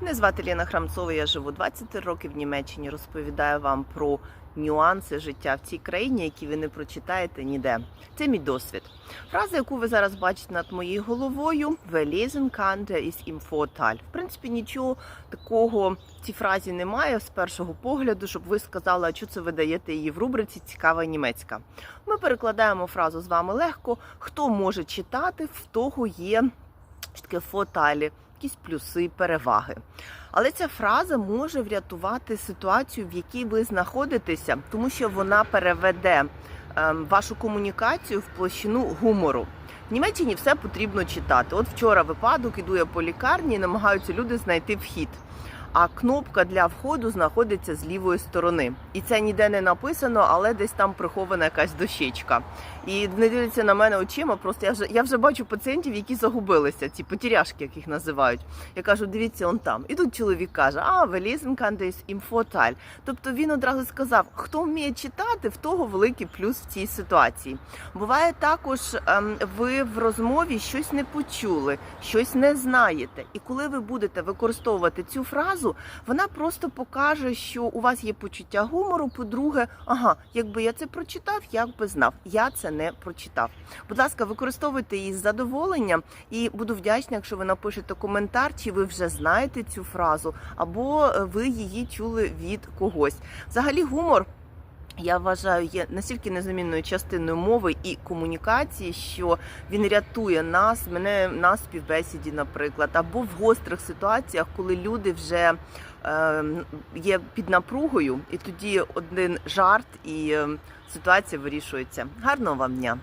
Мене звати Ліна Храмцова, я живу 20 років в Німеччині. Розповідаю вам про нюанси життя в цій країні, які ви не прочитаєте ніде. Це мій досвід. Фраза, яку ви зараз бачите над моєю головою, «Wir lesen kann, der ist im Vorteil». В принципі, нічого такого в цій фразі немає з першого погляду, щоб ви сказали, що це ви даєте її в рубриці Цікава німецька. Ми перекладаємо фразу з вами легко. Хто може читати, в того є таке фоталі, якісь плюси, переваги. Але ця фраза може врятувати ситуацію, в якій ви знаходитеся, тому що вона переведе ем, вашу комунікацію в площину гумору. В Німеччині все потрібно читати. От вчора випадок іду я по лікарні, намагаються люди знайти вхід. А кнопка для входу знаходиться з лівої сторони. І це ніде не написано, але десь там прихована якась дощечка. І не дивляться на мене очима. Просто я вже я вже бачу пацієнтів, які загубилися, ці потіряшки, як їх називають. Я кажу, дивіться, он там. І тут чоловік каже: А, велізен кандис імфоталь. Тобто він одразу сказав, хто вміє читати, в того великий плюс в цій ситуації. Буває також, ем, ви в розмові щось не почули, щось не знаєте. І коли ви будете використовувати цю фразу, вона просто покаже, що у вас є почуття гумору. По-друге, ага, якби я це прочитав, я би знав. Я це не прочитав. Будь ласка, використовуйте її з задоволенням, і буду вдячна, якщо ви напишете коментар, чи ви вже знаєте цю фразу, або е, ви її чули від когось. Взагалі, гумор. Я вважаю, є настільки незамінною частиною мови і комунікації, що він рятує нас, мене на співбесіді, наприклад, або в гострих ситуаціях, коли люди вже е, є під напругою, і тоді один жарт і е, ситуація вирішується. Гарного вам дня!